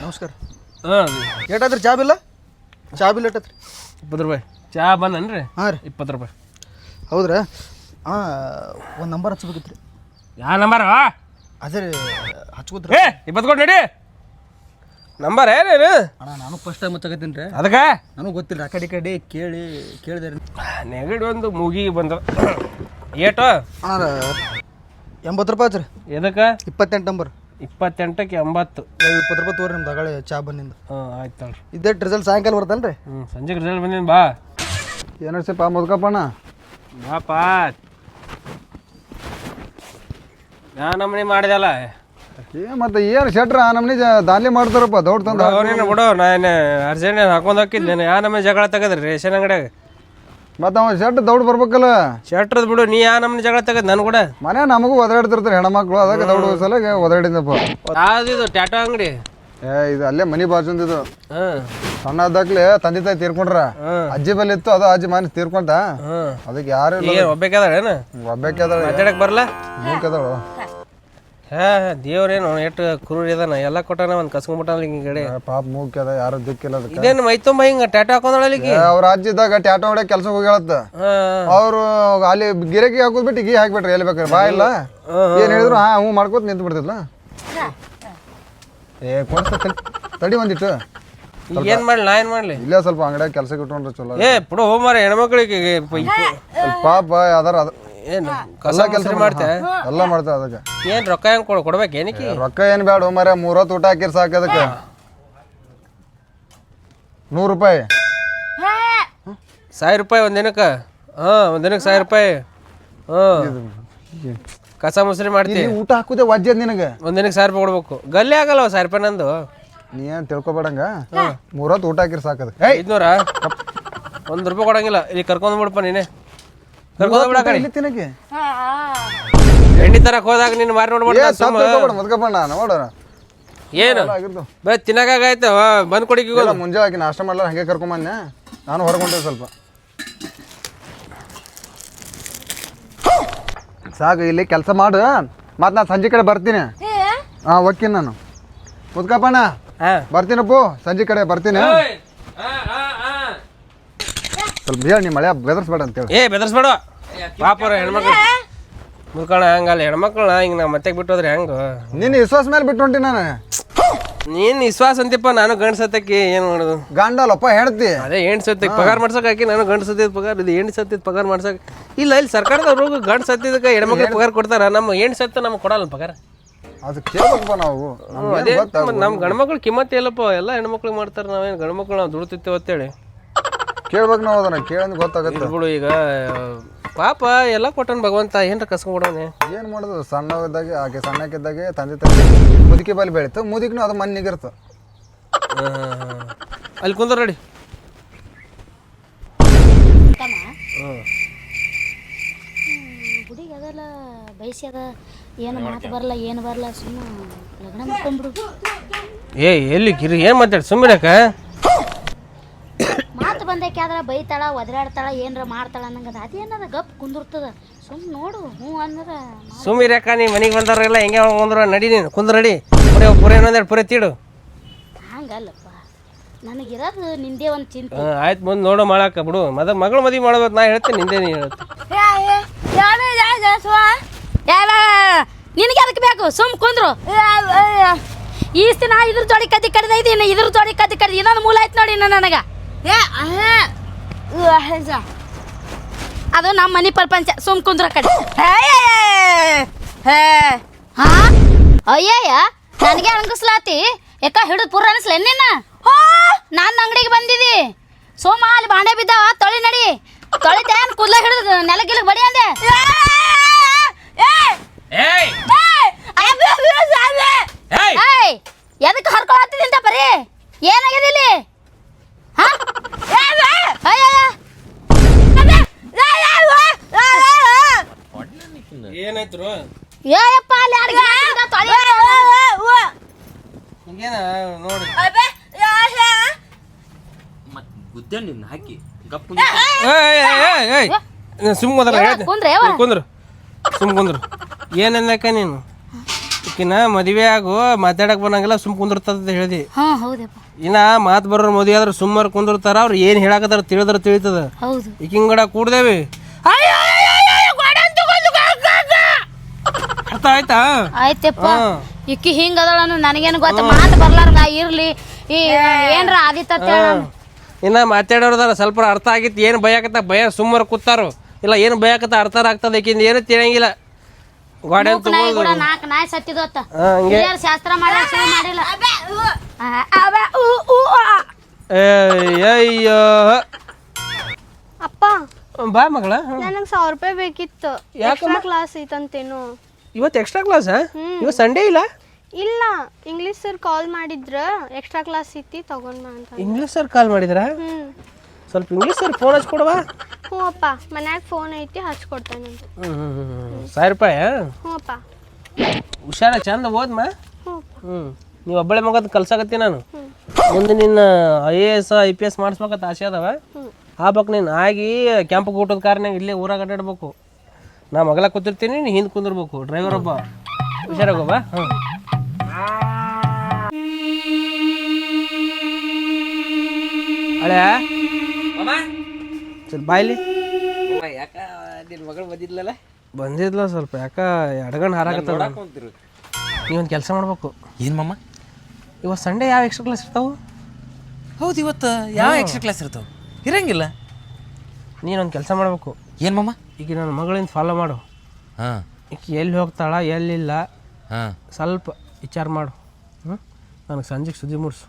ನಮಸ್ಕಾರ. ಹಾಂ. ಏಟಾದ್ರಿ ಚಾ ಬಿಲ್ಲ? ಚಾ ಬಿಲ್ ಏಟಾದ್ರಿ ಇಪ್ಪತ್ತು ರೂಪಾಯಿ. ಚಾ ಬಂದನ್ರಿ? ಹಾಂ ರೀ. ಇಪ್ಪತ್ತು ರೂಪಾಯಿ. ಹೌದ್ರಾ? ಹಾಂ ಒಂದು ನಂಬರ್ ಹಚ್ಬೇಕಿತ್ತು ರೀ ಯಾವ ನಂಬರ್? ಅದೇ ರೀ ಹಚ್ಕೋದ್ರಿ ಏ ಇಪ್ಪತ್ತು ನಡಿ. ನಂಬರ್ ಏನೇನು ಅಣ್ಣ ನಾನು ಫಸ್ಟ್ ಟೈಮ್ ಹಚ್ಚಕತ್ತೀನಿ ರೀ. ಅದಕ್ಕೆ? ನನಗೆ ಗೊತ್ತಿಲ್ಲ ಆ ಕಡೆ ಈ ಕಡೆ ಕೇಳಿ ಕೇಳಿದೆ ರೀ ನೆಗಡಿ ಒಂದು ಮುಗಿ ಬಂದ ಏಟು? ಅಣ್ಣ ಎಂಬತ್ತು ರೂಪಾಯಿ ಹಚ್ರಿ ಎದಕ್ಕೆ? ಇಪ್ಪತ್ತೆಂಟು ನಂಬರ್. ಇಪ್ಪತ್ತೆಂಟಕ್ಕೆ ಎಂಬತ್ತು. ಇಪ್ಪತ್ತು ರೂಪಾಯಿ ತೋರಿ ನಿಮ್ದು ಅಗಳೆ ಚಾ ಬಂದಿಂದ. ಹಾಂ ಆಯ್ತು ತಗೊಳ್ರಿ. ಇದೇ ರಿಸಲ್ಟ್ ಸಾಯಂಕಾಲ ಬರ್ತಲ್ಲ ರೀ ಹ್ಞೂ ಸಂಜೆಗೆ ರಿಸಲ್ಟ್ ಬಂದಿನಿ ಬಾ. ಏನರ್ಸಪ್ಪ ಮುದ್ಕಪ್ಪಣ್ಣ ಬಾಪ. ನಾ ನಮ್ಮನೆ ಮಾಡಿದಲ್ಲ. ಏ ಮತ್ತೆ ಏನು ಶೆಟ್ರ? ನಮ್ಮನೆ ದಾಳಿ ಮಾಡ್ತಾರಪ್ಪ ದೌಡ್ ತಂದ ಅವನೇನು ಬಿಡು ನಾನು ಅರ್ಜೆಂಟ್ ಹಾಕೊಂಡು ಹೋಗಿದ್ದೇನೆ ಯಾ ನಮ್ಮನೆ ಜಗಳ ತೆಗದ್ರಿ ರೇಷನ್ ಅಂಗಡಿಯಾಗ? ಮತ್ತೆ ಅವ ಶೆಟ್ ದೌಡ್ ಬರ್ಬೇಕಲ್ಲ. ಶೆಟ್ರದ್ ಬಿಡು ನೀ ಯಾ ನಮ್ಮನೆ ಜಗಳ ತೆಗದ್ ನನ್ ಕೂಡ? ಮನೆ ನಮಗೂ ಒದಾಡ್ತಿರ್ತಾರೆ ಹೆಣ್ಮಕ್ಳು ಅದಕ್ಕೆ ದೌಡ್ ಸಲಗೆ ಒದರಾಡಿದಪ್ಪ ಯಾವ್ದಿದು ಟ್ಯಾಟೋ ಅಂಗಡಿ? ಏ ಇದು ಅಲ್ಲೇ ಮನಿ ಬಾಜುಂದಿದು ಹಾಂ. ಸಣ್ಣ ಇದ್ದಾಗ್ಲಿ ತಂದೆ ತಾಯಿ ತೀರ್ಕೊಂಡ್ರ. ಅಜ್ಜಿ ಬಲ್ಲಿ ಇತ್ತು ಅದು ಅಜ್ಜಿ ಮನೆ ತೀರ್ಕೊಂತ ಹಾಂ. ಅದಕ್ಕೆ ಯಾರು ಇಲ್ಲ. ಏನು ಒಬ್ಬಕ್ಕೆ ಮಾತಾಡಕ್ ಬರಲ್ಲ ಮೂಕದಳು ಹಾ ದೇವ್ರೇನು ಎಷ್ಟು ಕುರುಡಿ ಅದಾನ ಎಲ್ಲ ಕೊಟ್ಟಾನ ಒಂದು ಕಸ್ಕೊಂಡ್ಬಿಟ್ಟಾನ ಹಿಂಗೆ ಗಡೆ ಪಾಪ ಮೂಕ್ ಅದ ಯಾರು ದಿಕ್ಕಿಲ್ಲ ಅದಕ್ಕೆ. ಇದೇನು ಮೈ ತುಂಬ ಹಿಂಗೆ ಟ್ಯಾಟೋ ಹಾಕೊಂಡಳಿಗೆ ಅವ್ರ ರಾಜ್ಯದಾಗ ಇದ್ದಾಗ ಟ್ಯಾಟೋ ಹೊಡೆ ಕೆಲಸ ಹೋಗ್ಯಾಳತ್ತ. ಅವರು ಅವ್ರು ಅಲ್ಲಿ ಗಿರಕಿ ಹಾಕೋದ್ ಬಿಟ್ಟು ಗೀ ಹಾಕ್ಬಿಟ್ರಿ ಎಲ್ಲಿ ಬೇಕಾರೆ ಬಾ ಇಲ್ಲ. ಏನ್ ಹೇಳಿದ್ರು? ಹಾ ಹ್ಞೂ ಮಾಡ್ಕೋತ ನಿಂತು ಬಿಡ್ತಿಲ್ಲ ಏ ಕೊಡ್ತ ತಡಿ. ಒಂದಿಟ್ಟು. ಏನ್ ಏನು ಮಾಡಲಿ? ನಾ ಏನು ಮಾಡ್ಲಿ? ಇಲ್ಲ ಸ್ವಲ್ಪ ಅಂಗಡಿಯಾಗ ಕೆಲಸ ಇಟ್ಕೊಂಡ್ರೆ ಚಲೋ ಏ ಬಿಡು ಹೋಮಾರ ಹೆಣ್ಮಕ್ಳಿಗೆ ಪಾಪ ಯಾವ್ದಾರ ಅದ ಏನು ಕಸ ಕೆಲಸ ಮಾಡ್ತೆ? ಎಲ್ಲ ಮಾಡ್ತಾವ ಅದಕ್ಕೆ. ಏನು ರೊಕ್ಕ ಹೆಂಗೆ ಕೊಡು ಕೊಡ್ಬೇಕು ಏನಕ್ಕೆ? ರೊಕ್ಕ ಏನು ಬೇಡ ಮರ ಮೂರತ್ತು ಊಟ ಹಾಕಿರ್ ಸಾಕು ಅದಕ್ಕೆ. ನೂರು ರೂಪಾಯಿ. ಸಾವಿರ ರೂಪಾಯಿ ಒಂದು ದಿನಕ್ಕೆ? ಹಾಂ ಒಂದು ದಿನಕ್ಕೆ ಸಾವಿರ ರೂಪಾಯಿ. ಹಾಂ. ಕಸ ಮುಸ್ರಿ ಮಾಡ್ತೀನಿ ಊಟ ಹಾಕುದೇ ವಜ್ಜದ್ ನಿನಗೆ. ಒಂದು ದಿನಕ್ಕೆ ಸಾವಿರ ರೂಪಾಯಿ ಕೊಡ್ಬೇಕು. ಗಲ್ಲಿ ಆಗಲ್ಲ ಸಾವಿರ ರೂಪಾಯಿ ನಂದು? ನೀ ಏನ್ ತಿಳ್ಕೊಬೇಡಂಗ? ಮೂರತ್ತು ಊಟ ಹಾಕಿರ್ ಸಾಕು ಅದಕ್ಕೆ. ಐದ್ನೂರ? ಒಂದು ರೂಪಾಯಿ ಕೊಡಂಗಿಲ್ಲ. ಇಲ್ಲಿ ಕರ್ಕೊಂಡ್ ಬಿಡಪ್ಪ ನೀನೆ. ಇಲ್ಲಿ ತಿನ್ನಕ್ಕೆ? ಎಣ್ಣೆ ತರಕ್ ಹೋದಾಗ ನೀನು ಮಾರಿ ನೋಡ್ಬಿಡ ತಿಳ್ಕೊಬೇಡ ಮದ್ಕಪ್ಪಣ್ಣ ನೋಡೋಣ ಏನು? ಬೇ ತಿನ್ನಕಾಗಾಯ್ತು ಬಂದ್ ಕೊಡಿಗೆ ಮುಂಜಾನೆ ಆಕಿ ನಾಷ್ಟ ಮಾಡ್ಲಾರ ಹಂಗೆ ಕರ್ಕೊಂಬಂದೆ ನಾನು ಹೊರಗೊಂಡೆ ಸ್ವಲ್ಪ. ಸಾಕು ಇಲ್ಲಿ ಕೆಲಸ ಮಾಡು. ಮತ್ತೆ ನಾನು ಸಂಜೆ ಕಡೆ ಬರ್ತೀನಿ. ಹಾಂ ಓಕೆ ನಾನು. ಮುದ್ಕಪ್ಪಣ್ಣ ಹಾ. ಬರ್ತೀನಪ್ಪು ಸಂಜೆ ಕಡೆ ಬರ್ತೀನಿ. ಸ್ವಲ್ಪ ಹೇಳಿ ನಿಮ್ಮ ಮಳೆ ಬೆದರ್ಸ್ಬೇಡ ಅಂತೇಳಿ ಏ ಬೆದರ್ಸ್ಬೇಡ. ಪಾಪರ ಹೆಣ್ಮಕ್ಳು. ಮುಳ್ಕೊಳ ಹಂಗಲ್ಲ ಹೆಣ್ಮಕ್ಳನ್ನ ಹಿಂಗೆ ನಾ ಮತ್ತೆ ಬಿಟ್ಟೋದ್ರೆ ಹೆಂಗ? ನಿನ್ನ ವಿಶ್ವಾಸ ಮೇಲೆ ಬಿಟ್ಟು ಹೊಂಟಿ ನಾನು. ನೀನ್ ವಿಶ್ವಾಸ ಅಂತಿಪ್ಪ ನಾನು ಗಂಡ ಸತ್ತಕ್ಕೆ ಏನು ಮಾಡೋದು? ಗಂಡಲ್ಲಪ್ಪ ಹೇಳ್ತಿ ಅದೇ ಎಂಟು ಸತ್ತಿ ಪಗಾರ ಮಾಡ್ಸಕ್ ಹಾಕಿ ನಾನು ಗಂಡ ಸತ್ತಿದ್ ಪಗಾರ ಇದು ಎಂಟು ಸತ್ತಿದ ಪಗಾರ ಮಾಡ್ಸಕ್. ಇಲ್ಲ ಇಲ್ಲಿ ಸರ್ಕಾರದವ್ರು ಗಂಡ್ ಸತ್ತಿದಕ್ಕೆ ಹೆಣ್ಮಕ್ಳು ಪಗಾರ ಕೊಡ್ತಾರ ನಮ್ಮ ಎಂಟು ಸತ್ತ ನಮ್ಗೆ ಕೊಡಲ್ಲ ಪಗಾರ. ಅದು ಕೇಳ್ಬೇಕಪ್ಪ ನಾವು. ಅದೇ. ನಮ್ಮ ಗಂಡ್ಮಕ್ಳು ಕಿಮ್ಮತ್ತೆ ಇಲ್ಲಪ್ಪ ಎಲ್ಲ ಹೆಣ್ಮಕ್ಳು ಮಾಡ್ತಾರೆ ನಾವೇನು ಗಂಡ್ಮಕ್ಳು ನಾವು ದುಡ್ತಿತ್ತೇವೆ ಅಂತೇಳಿ. ಕೇಳ್ಬೇಕು ನಾವು ಅದನ್ನ ಕೇಳಂದ್ ಗೊತ್ತಾಗತ್ತೆ. ಬಿಡು ಈಗ ಪಾಪ ಎಲ್ಲ ಕೊಟ್ಟನ್ ಭಗವಂತ ಏನ್ರ ಕಸ್ಕೊಂಡ್ಬಿಡೋನೆ ಏನು ಮಾಡೋದು? ಸಣ್ಣವಿದ್ದಾಗ ಆಕೆ ಸಣ್ಣಕ್ಕಿದ್ದಾಗೆ ತಂದೆ ತಾಯಿ ಮುದುಕಿ ಬಲಿ ಬೆಳೀತು ಮುದುಕಿನೂ ಅದು ಮನ್ ನಿಗಿರ್ತು ಅಲ್ಲಿ ಕುಂದ್ರ ನೋಡಿ. ಹುಡುಗಿ ಅದೆಲ್ಲ ಬಯಸಿ ಅದ. ಏನು ಮಾತು ಬರಲ್ಲ ಏನು ಬರಲ್ಲ ಸುಮ್ಮನೆ ಲಗ್ನ ಮಾಡ್ಕೊಂಡ್ಬಿಡು. ಏ ಎಲ್ಲಿ ಗಿರಿ ಏನು ಮಾತಾಡಿ ಸುಮ್ಮನೆ ಬಂದಕ್ಕೆ ಆದ್ರೆ ಬೈತಾಳ ಒದರಾಡ್ತಾಳ ಏನ್ರ ಮಾಡ್ತಾಳ ಅನ್ನಂಗದ. ಅದೇನದ ಗಪ್ ಕುಂದಿರ್ತದ. ಸುಮ್ ನೋಡು ಹ್ಞೂ ಅನ್ನದ ಸುಮ್ಮಿರಕ್ಕ ನೀ ಮನೆಗೆ ಬಂದವ್ರೆಲ್ಲ ಹೆಂಗೆ ಬಂದ್ರ ನಡಿ ನೀನು ಕುಂದ್ರ ನಡಿ ಪುರೇ ಪುರೇ ಇನ್ನೊಂದೆರಡು ಪುರೇ ತೀಡು. ಹಂಗಲ್ಲಪ್ಪ. ನನಗಿರೋದು ನಿಂದೇ ಒಂದು ಚಿಂತೆ. ಹಾಂ ಆಯ್ತು ಮುಂದೆ ನೋಡು ಮಾಡಕ್ಕ ಬಿಡು. ಮದ ಮಗಳು ಮದುವೆ ಮಾಡ್ಬೇಕು ನಾ ಹೇಳ್ತೇನೆ ನಿಂದೆ ನೀ ಹೇಳ್ತೀನಿ ನಿನಗೆ ಅದಕ್ಕೆ ಬೇಕು? ಸುಮ್ ಕುಂದ್ರು. ಈ ದಿನ ಇದ್ರ ಜೋಡಿ ಕದ್ದಿ ಕಡ್ದ ಇದೀನಿ ಇದ್ರ ಜೋಡಿ ಕದ್ದಿ ಕಡ್ದು. ಇನ್ನೊಂದು ಮೂಲ ಆಯ್ತು ನೋಡಿ ನನಗ. ಅದು ನಮ್ಮ ಮನಿ ಪ್ರಪಂಚ ಸುಮ್ ಕುಂದ್ರ ಕಡೆ. ಹಾ ಅಯ್ಯಯ್ಯ ನನಗೆ ಅಣಗಿಸ್ಲಾತಿ ಯಾಕ ಹಿಡಿದು ಪೂರ ಅನಿಸ್ಲ ನಿನ್ನ? ನಾನು ಅಂಗಡಿಗೆ ಬಂದಿದ್ದಿ. ಸೋಮ ಅಲ್ಲಿ ಬಾಂಡೆ ಬಿದ್ದಾವ ತೊಳಿ ನಡಿ. ತೊಳಿತೇನ್ ಕೂದ್ಲ ಹಿಡಿದು ನೆಲಗಿಲ್ ಬಡಿ ಅಂದೆ. ಏಯ್! ಏಯ್! ಎದಕ್ಕೆ ಹರ್ಕೊಳತ್ತಿದ್ದ ಬರೀ ಏನಾಗಿದೆ ಇಲ್ಲಿ? ಏನಾಯ್ತು ಏಯಪ್ಪ ಅಲ್ಲಿ ನೋಡಿ ಸುಮ್ ಕುಂದ್ರ ಸುಮ್ ಕುಂದ್ರು. ನೀನು? ಈಕಿನ ಮದುವೆ ಆಗು ಮಾತಾಡಕ್ ಬಂದಂಗಿಲ್ಲ ಸುಮ್ ಕುಂದಿರ್ತದ ಹೇಳ್ದಿ. ಹಾ ಹೌದಪ್ಪ. ಇನ್ನ ಮಾತ್ ಬರೋರು ಮದುವೆ ಆದ್ರೆ ಸುಮ್ಮರ್ ಕುಂದಿರ್ತಾರ ಅವ್ರು ಏನು ಹೇಳಕತ್ತಾರ ತಿಳಿದ್ರ ತಿಳಿತದ. ಹೌದು. ಈಕಿನ ಕೂಡ ಕೂಡ್ದೇವಿ. ಅರ್ಥ ಆಯ್ತಾ? ಆಯ್ತಪ್ಪ. ಇಕ್ಕಿ ಹಿಂಗ ಅದಳನು ನನಗೇನು ಗೊತ್ತ? ಮಾತು ಬರ್ಲಾರ್ದ ಇರ್ಲಿ. ಈ ಏನ್ರ ಆದಿತ್ತ ಇನ್ನ ಮಾತಾಡೋರ್ದಾರ ಸ್ವಲ್ಪ ಅರ್ಥ ಆಗಿತ್ತು ಏನು ಆಗತ್ತ? ಭಯ ಸುಮ್ಮರ್ ಕೂತಾರು. ಇಲ್ಲ ಏನು ಆಗತ್ತ? ಅರ್ಥ ಆಗ್ತದ ಈಕಿಂದ ಏನು ತಿಳಿಯಂಗಿಲ್ಲ. ಗಾಡಿ ಅಂತ ನಾಯಿ ಕೂಡ ನಾಲ್ಕು ನಾಯಿ ಸತ್ತಿದೋತ್ತ ಹಾ, ಹಂಗೆ. ಹಿರಿಯರ್ ಶಾಸ್ತ್ರ ಮಾಡಾಕ ಶುರು ಮಾಡಿಲ್ಲ. ಆ, ಅವ, ಊ, ಊ, ಆ. ಅಯ್ಯೋ. ಅಪ್ಪ. ಬಾ ಮಗಳ. ನನಗೆ ಸಾವಿರ ರೂಪಾಯಿ ಬೇಕಿತ್ತು. ಎಕ್ಸ್ಟ್ರಾ ಕ್ಲಾಸ್ ಐತಂತೇನು. ಇವತ್ತು ಎಕ್ಸ್ಟ್ರಾ ಕ್ಲಾಸ್ ಇವತ್ತು ಸಂಡೇ ಇಲ್ಲ? ಇಲ್ಲ. ಇಂಗ್ಲೀಷ್ ಸರ್ ಕಾಲ್ ಮಾಡಿದ್ರ ಎಕ್ಸ್ಟ್ರಾ ಕ್ಲಾಸ್ ಐತಿ ತಗೊಂಡ್ ಬಾ ಅಂತ. ಇಂಗ್ಲೀಷ್ ಸರ್ ಕಾಲ್ ಮಾಡಿದ್ರ? ಹ್ಮ್. ಸ್ವಲ್ಪ ಇಂಗ್ಲೀಷ್ ಸರ್ ಫೋನ್ ಹಚ್ಕೊಡವಾ? ಹ್ಞೂ ಅಪ್ಪ ಮನ್ಯಾಗ ಫೋನ್ ಐತಿ ಹಚ್ಕೊಡ್ತೇನೆ ಸಾವಿರ ರೂಪಾಯಿ ಹ್ಞೂ ಅಪ್ಪ. ಹುಷಾರ ಚಂದ ಓದ್ಮ? ಹ್ಞೂ ನೀವು ಒಬ್ಬಳೆ ಮಗದ ಕಲ್ಸಾಕತ್ತಿ ನಾನು? ಮುಂದೆ ನಿನ್ನ I A S I P S ಮಾಡಿಸ್ಬೇಕಂತ ಆಸೆ ಅದಾವ? ಆಗ್ಬೇಕು ನೀನು. ಆಗಿ ಕ್ಯಾಂಪ್ ಊಟದ ಕಾರ್ನಾಗ ಇಲ್ಲೇ ಊರಾಗ ಅಡ್ಡಾಡ್ಬೇಕು. ನಾ ಮಗಳ ಕೂತಿರ್ತೀನಿ ನೀನು ಹಿಂದೆ ಕುಂದಿರ್ಬೇಕು. ಡ್ರೈವರ್ ಒಬ್ಬ. ಹುಷಾರಾಗೋಬ ಹ್ಞೂ. ಹಳೆ ಸ್ವಲ್ಪ ಬಾಯ್ಲಿ ಯಾಕ ನಿನ್ನ ಮಗಳು ಬಂದಿದ್ಲಲ್ಲ? ಬಂದಿದ್ಲ ಸ್ವಲ್ಪ ಯಾಕ ಎಡಗಣ್ಣ ಹಾರಾಕತ್ತದ ನೀವೊಂದು ಕೆಲಸ ಮಾಡ್ಬೇಕು. ಏನು ಮಮ್ಮ ಇವತ್ತು ಸಂಡೇ ಯಾವ ಎಕ್ಸ್ಟ್ರಾ ಕ್ಲಾಸ್ ಇರ್ತಾವು? ಹೌದು ಇವತ್ತು ಯಾವ ಎಕ್ಸ್ಟ್ರಾ ಕ್ಲಾಸ್ ಇರ್ತಾವ? ಇರಂಗಿಲ್ಲ? ನೀನೊಂದು ಕೆಲಸ ಮಾಡಬೇಕು. ಏನು ಮಮ್ಮ ಈಗ ನನ್ನ ಮಗಳಿಂದ ಫಾಲೋ ಮಾಡು. ಹಾಂ. ಈಕಿ ಎಲ್ಲಿ ಹೋಗ್ತಾಳ ಎಲ್ಲಿಲ್ಲ ಹಾಂ. ಸ್ವಲ್ಪ ವಿಚಾರ ಮಾಡು. ಹ್ಞೂ ನನಗೆ ಸಂಜೆಗೆ ಸುದ್ದಿ ಮೂಡಿಸು.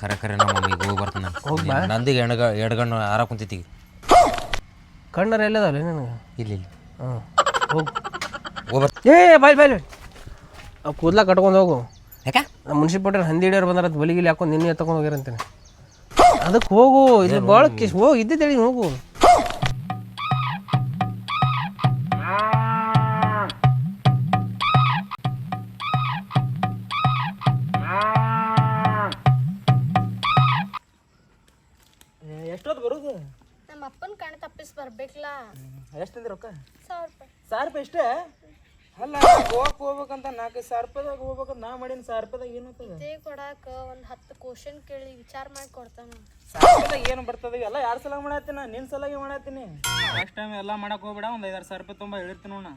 ಖರೆ ಖರೆ ನಮ್ಮ ಮಮ್ಮಿಗೆ ಹೋಗಿ ಬರ್ತಾನೆ ನಂದಿಗೆ ಎಡಗ ಎಡಗಣ್ಣು ಆರ ಕುಂತೈತಿ ಕಣ್ಣರ ಎಲ್ಲದಾವಲ್ಲ ನನಗೆ? ಇಲ್ಲ ಇಲ್ಲ. ಹಾಂ ಹೋಗು. ಹೋಗ್ಬರ್ ಏ ಬಾಯ್ ಬಾಯ್ ಅವು ಕೂದ್ಲ ಕಟ್ಕೊಂಡು ಹೋಗು. ಯಾಕ? ನಮ್ಮ ಮುನ್ಸಿಪಾಲ್ಟಿ ಹಂದಿ ಹಿಡಿಯೋರು ಬಂದಾರ ಬಲಿಗಿಲಿ ಹಾಕೊಂಡು ನಿನ್ನೆ ತಗೊಂಡು ಹೋಗಿರಂತೇನೆ. ಅದಕ್ಕೆ ಹೋಗು. ಇಲ್ಲಿ ಭಾಳ ಕಿಸ್. ಹೋಗಿ ಇದ್ದಿದ್ದೇಳಿ ಹೋಗು. ಕಣ್ ತಪ್ಪಿಸ್ ಬರ್ಬೇಕಲ್ಲ? ಎಷ್ಟಿದೆ ರೊಕ್ಕ? ಸಾವಿರ ರೂಪಾಯಿ. ಸಾವಿರ ರೂಪಾಯಿ ಇಷ್ಟೇ ಅಲ್ಲ ಗೋವಾಕ್ ಹೋಗ್ಬೇಕಂತ ನಾಲ್ಕೈದು ಸಾವಿರ ರೂಪಾಯಿದಾಗ ಹೋಗ್ಬೇಕಂತ ನಾ ಮಾಡಿನ ಸಾವಿರ ರೂಪಾಯಿದಾಗ ಏನಾಗ್ತದೆ ಇದೇ ಕೊಡಾಕ ಒಂದು ಹತ್ತು ಕ್ವಶನ್ ಕೇಳಿ ವಿಚಾರ ಮಾಡಿ ಕೊಡ್ತಾನ. ಸಾವಿರ ರೂಪಾಯಿದಾಗ ಏನು ಬರ್ತದೆ? ಎಲ್ಲ ಯಾರ ಸಲ ಮಾಡತ್ತೀನಿ? ನಿನ್ನ ಸಲಾಗಿ ಮಾಡತ್ತೀನಿ. ನೆಕ್ಸ್ಟ್ ಟೈಮ್ ಎಲ್ಲ ಮಾಡಕ್ಕೆ ಹೋಗ್ಬೇಡ ಒಂದು ಐದಾರು ಸಾವಿರ ರೂಪಾಯಿ ತುಂಬ ಹೇಳಿರ್ತೀನಿ ನೋಡ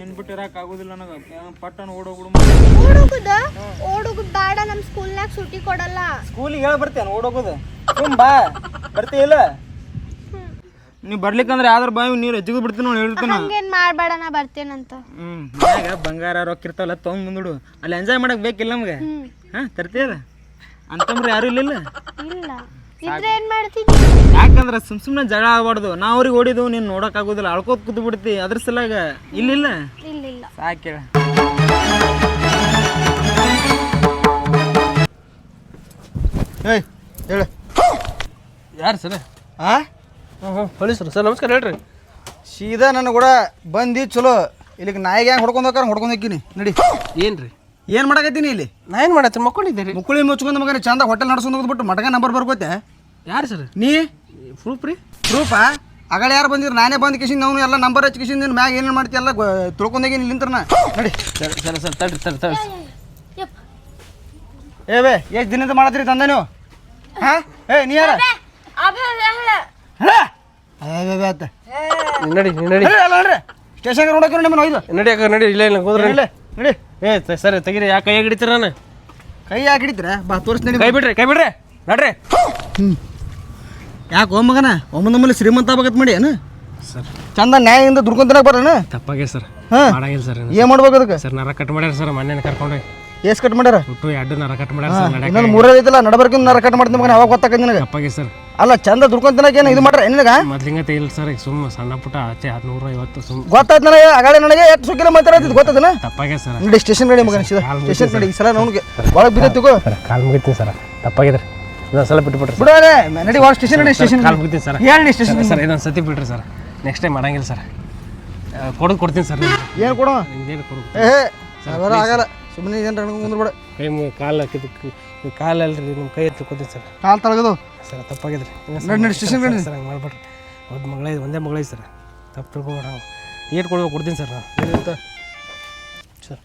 ನಿನ್ಬಿಟ್ಟು ಇರಕ್ ಆಗುದಿಲ್ಲ ನನಗೆ. ಪಟ್ಟಣ ಓಡೋಗುಡು ಓಡೋಗುದ? ಓಡೋಗುದ್ ಬೇಡ ನಮ್ಮ ಸ್ಕೂಲ್ನಾಗ ಸೂಟಿ ಕೊಡಲ್ಲ. ಸ್ಕೂಲಿಗೆ ಹೇಳಿ ಬರ್ತೇನೆ ಓಡೋಗೋದು? ತುಂಬ ಬಾ. ಬರ್ತೀಯಿಲ್ಲ ನೀ ಬರ್ಲಿಕ್ಕಂದ್ರೆ ಯಾವ್ದಾರ ಬಾಯಿ ನೀರು ಹೆಚ್ಚಿಗೆ ಬಿಡ್ತೀನಿ ನೋಡಿ ಹೇಳ್ತೀನಿ ಹಂಗೇನ್ ಮಾಡ್ಬೇಡ ನಾ ಬರ್ತೇನಂತ. ಹ್ಮ್ ಮನ್ಯಾಗ ಬಂಗಾರ ರೊಕ್ಕ ಇರ್ತಾವಲ್ಲ ತೊಗೊಂಡ್ ಬಂದ್ಬಿಡು. ಅಲ್ಲಿ ಎಂಜಾಯ್ ಮಾಡಕ್ ಬೇಕಿಲ್ಲ ನಮ್ಗೆ? ಹಾ ತರ್ತೀಯಲ್ಲ? ಅಂತಂದ್ರೆ ಯಾರು ಇಲ್ಲ ಇಲ್ಲ. ಇದ್ರೆ ಏನ್ ಮಾಡ್ತಿದ್ದಿ ಯಾಕಂದ್ರೆ ಸುಮ್ ಸುಮ್ಮನೆ ಜಗಳ ಆಗ್ಬಾರ್ದು. ನಾ ಅವ್ರಿಗೆ ಓಡಿದ್ವು ನೀನು ನೋಡಕ್ ಆಗೋದಿಲ್ಲ. ಅಳ್ಕೋತ್ ಕುತ್ ಬಿಡ್ತಿ ಅದ್ರ ಸಲಾಗ ಇಲ್ಲಿಲ್ಲ? ಇಲ್ಲ ಇಲ್ಲ. ಸಾಕೇಳ ಏಯ್ ಹೇಳು. ಯಾರು ಸರ್? ಆ? ಪೊಲೀಸರು ಸರ್. ನಮಸ್ಕಾರ ಹೇಳ್ರಿ. ಸೀದಾ ನನ್ನ ಕೂಡ ಬಂದಿ ಚಲೋ. ಇಲ್ಲಿಗೆ ನಾಯಿಗೆ ಹೆಂಗೆ ಹೊಡ್ಕೊಂಡು ಹೋಗಾರ ಹೊಡ್ಕೊಂಡು ಹೋಗ್ತೀನಿ. ನಡಿ. ಏನ್ರಿ? ರೀ ಏನು ಮಾಡಕತ್ತೀನಿ ಇಲ್ಲಿ? ನಾ ಏನು ಮಾಡತ್ತೆ ಮಕ್ಕೊಂಡಿದ್ದೀರಿ. ಮುಕ್ಕುಳಿ ಮುಚ್ಕೊಂಡು ಮಗನ ಚಂದ ಹೋಟೆಲ್ ನಡ್ಸ್ಕೊಂಡು ಹೋಗ್ಬಿಟ್ಟು ಮಟಗ ನಂಬರ್ ಬರ್ಕೋತೆ. ಯಾರು ಸರ್? ನೀ? ಪ್ರೂಫ್ ರೀ? ಪ್ರೂಫಾ? ಆಗಲೇ ಯಾರು ಬಂದಿರ ನಾನೇ ಬಂದು ಕಿಶಿಂದ ಅವನು ಎಲ್ಲ ನಂಬರ್ ಹಚ್ಚಿ ಕಿಶಿಂದ ನಿನ್ನ ಮ್ಯಾಗ ಏನೇನು ಮಾಡ್ತಿ ಎಲ್ಲ ತಿಳ್ಕೊಂಡೋಗಿ ನಿಂತ್ರನ ನಡಿ. ಸರ್ ಸರ್ ಸರ್ ತಡ್ರಿ ಸರ್ ತಡ್ರಿ. ಯಪ್ಪ ಏ ಬೇ ಎಷ್ಟು ದಿನದ ಮಾಡತ್ರಿ ತಂದೆ ನೀವು? ಹಾಂ? ಏ ನೀ ಯಾರ? ನಡಿ ನಡಿ. ಸ್ಟೇಷನ್ಗೆ ನೋಡಕ್ಕೆ ನಿಮ್ಮನ್ನ ಒಯ್ದು. ನಡಿ ಅಕ್ಕ ನಡಿ ಇಲ್ಲ ಇಲ್ಲ ಹೋದ್ರೆ ಇಲ್ಲ ನಡಿ. ಏ ಸರಿ ತೆಗೀರಿ. ಯಾಕೆ ಕೈ ಹಿಡಿತೀರ ನಾನು? ಕೈ ಯಾಕೆ ಹಿಡಿತೀರ ಬಾ ತೋರಿಸ್ತೀನಿ ನಡಿ ಕೈ ಬಿಡ್ರಿ ಕೈ ಬಿಡ್ರಿ. ನಡ್ರಿ. ಯಾಕೆ ಒಮ್ಮಗನ ಮಗನ? ಒಮ್ಮನೊಮ್ಮಲ್ಲಿ ಶ್ರೀಮಂತ ಆಗತ್ ಮಾಡಿ ಏನು? ಸರ್. ಚಂದ ನ್ಯಾಯದಿಂದ ದುಡ್ಕೊಂತನಾಗ ಬರೋಣ? ತಪ್ಪಾಗೆ ಸರ್. ಹಾಂ. ಮಾಡಂಗಿಲ್ಲ ಸರ್ ಏನು ಮಾಡ್ಬೇಕು ಅದಕ್ಕೆ? ಸರ್ ನರ ಕಟ್ ಮಾಡ್ಯಾರ ಸರ್ ಮಣ್ಣೆನ ಕರ್ಕೊಂಡ್ರಿ? ಏಸ್ ಕಟ್ ಮಾಡ್ಯಾರ? ಒಟ್ಟು ಎರಡು ನರ ಕಟ್ ಮಾಡ್ಯಾರ ಸರ್ ಇನ್ನೊಂದು ನಡ್ಯಾಕ ಮೂರೇ ಐತಿಲ್ಲ ನಡಬರ್ಕಿಂದ ನರ ಕಟ್ ಮಾಡ್ತೀನಿ ಮಗನ ಅವಾಗ ಗೊತ್ತಾಕಂದ್ ನಿನಗೆ. ತಪ್ಪಾಗೆ ಸರ್. ಅಲ್ಲ ಚಂದ ದುಡ್ಕೊಂತನಾಗ ಏನು ಇದು ಮಾಡ್ರ ನಿನಗ? ಮೊದ್ಲಿಂಗತ ಇಲ್ಲ ಸರ್ ಸುಮ್ಮ ಸಣ್ಣ ಪುಟ ಆಚೆ ಹದಿನೂರ ಐವತ್ತು ಸುಮ್. ಗೊತ್ತಾಯ್ತು ನನಗೆ ಆಗಾಳೆ ನನಗೆ ಎಷ್ಟು ಸುಖಿನ ಮಾತಾಡೋದು ಗೊತ್ತದನ ತಪ್ಪಾಗೆ ಸರ್. ನೋಡಿ ಸ್ಟೇಷನ್ ನಡಿ ಮಗನ ಸ್ಟೇಷನ್ ನಡಿ ಈ ಸಲ ನೋಡ್ಗೆ ಒಳಗೆ ಬಿದ್ದೈತಿಗೋ ಸರ್ ಕಾಲ್ ಮುಗಿತೀನಿ ಸರ್. ತಪ್ಪಾಗಿದ್ರಿ ಇದೊಂದು ಸಲ ಬಿಟ್ಬಿಟ್ರಿ ಸರ್. ಬಿಡೋರೆ ನಡಿ ಒಳಗೆ ಸ್ಟೇಷನ್ ನಡಿ ಸ್ಟೇಷನ್ ಕಾಲ್ ಮುಗಿತೀನಿ ಸರ್. ಹೇಳಿ ಸ್ಟೇಷನ್ ಸರ್ ಇದೊಂದು ಸತಿ ಬಿಡ್ರಿ ಸರ್. ನೆಕ್ಸ್ಟ್ ಟೈಮ್ ಮಾಡಂಗಿಲ್ಲ ಸರ್. ಕೊಡೋದು ಕೊಡ್ತೀನಿ ಸರ್ ಏನು ಕೊಡೋ? ಏನು ಕೊಡು ಏ ಅವೆಲ್ಲ ಆಗಲ್ಲ. ಸುಮ್ಮನೆ ಏನು ಮುಂದ್ಬಿಡ ಕೈ ಮು ಕಾಲು ಕಾಲಲ್ರಿ ನಿಮ್ಮ ಕೈ ಎತ್ತಿ ಕೊಡ್ತೀನಿ ಸರ್. ಕಾಲು ತಳಗದು. ಸರ್ ತಪ್ಪಾಗಿದ್ರಿ ನಡಿ, ಸ್ಟೇಷನ್ ನಡಿ. ಸರ್ ಹಂಗೆ ಮಾಡ್ಬೇಡ್ರಿ. ಒಂದು ಮಗಳೈದು ಒಂದೇ ಮಗಳೈದು ಸರ್. ತಪ್ಪು ತಿಳ್ಕೊಬೇಡ ಏಟ್ ಕೊಡ್ಬೇಕು ಕೊಡ್ತೀನಿ ಸರ್ ನಾನು ಸರ್ ತಪ್ಪಾಗಿದೆ ಮಾಡಂಗಿಲ್ಲ ಸರ್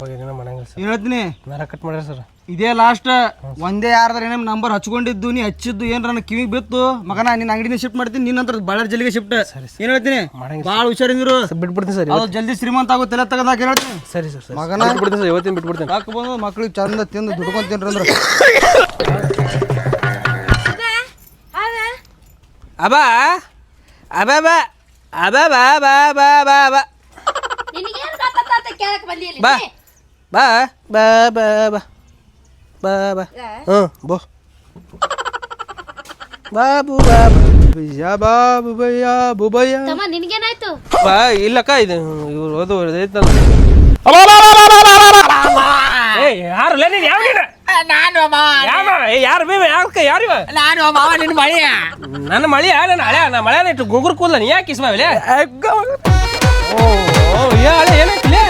ಹೇಳ್ತೀನಿ ನರ ಕಟ್ ಮಾಡ್ಯಾರ ಸರ್. ಇದೇ ಲಾಸ್ಟ್ ಒಂದೇ ಯಾರ್ದಾರ ಏನೇ ನಂಬರ್ ಹಚ್ಕೊಂಡಿದ್ದು ನೀ ಹಚ್ಚಿದ್ದು ಏನ್ ನನ್ನ ಕಿವಿಗೆ ಬಿತ್ತು? ಮಗನ ನಿನ್ನ ಅಂಗಡಿನ ಶಿಫ್ಟ್ ಮಾಡ್ತೀನಿ ನಿನ್ನ ನಂತರ ಬಳ್ಳಾರಿ ಜಲ್ಲಿಗೆ ಶಿಫ್ಟ್ ಏನ್ ಹೇಳ್ತೀನಿ? ಭಾಳ ಹುಷಾರಿಂದಿರು ಬಿಟ್ಬಿಡ್ತೀನಿ ಸರ್ ಅದು ಜಲ್ದಿ ಶ್ರೀಮಂತ ಆಗೋ ತಲೆ ತಗದಾಕ ಹೇಳ್ತೀನಿ? ಸರಿ ಸರ್ ಮಗನ ಬಿಟ್ಬಿಡ್ತೀನಿ ಸರ್ ಇವತ್ತಿನ ಬಿಟ್ಬಿಡ್ತೀನಿ. ಸಾಕು ಬಂದು ಮಕ್ಳಿಗೆ ಚಂದ ತಿಂದು ದುಡ್ಕೊಂತೀನಿ ತಿನ್ರಿ ಅಂದ್ರೆ? ಅಬಾ ಅಬಾ ಬಾ ಅಬಾ ಬಾ ಬಾ ಬಾ ಬಾ. ಬಾ ಬಾ ಬಾ ಬಾ ಬಾ ಬಾ ಬಾ ಬಾ ಬಾ ಹ್ಞೂ ಬೋ ಬಾಬು ಬಾಬು ಬಯ್ಯ ಬಾಬು ಭಯ್ಯ ಬುಬಯ್ಯ ತಮ್ಮ ನಿನಗೇನಾಯ್ತು? ಬಾ ಇಲ್ಲಕ್ಕ ಇದು ಇವ್ರು ಓದು ಯಾರು ಲೇ ನೀನು ಯಾವ ನೀನು ನಾನು ಯಾವ ಏ ಯಾರು ಯಾಕೆ ಯಾರು ಇವ? ನಾನು ಮಾವ ನಿನ್ನ ಮಳಿಯ ನನ್ನ ಮಳಿ ನನ್ನ ಹಳೆ ನಾ ಮಳೆ ಇಟ್ಟು ಗುಗುರು ಕೂದಲ ನೀ ಯಾಕೆ ಇಸ್ಮಾವಿಲೆ ಓ ಏ ಹಳೆ ಏನಾಯ್ತಿಲೆ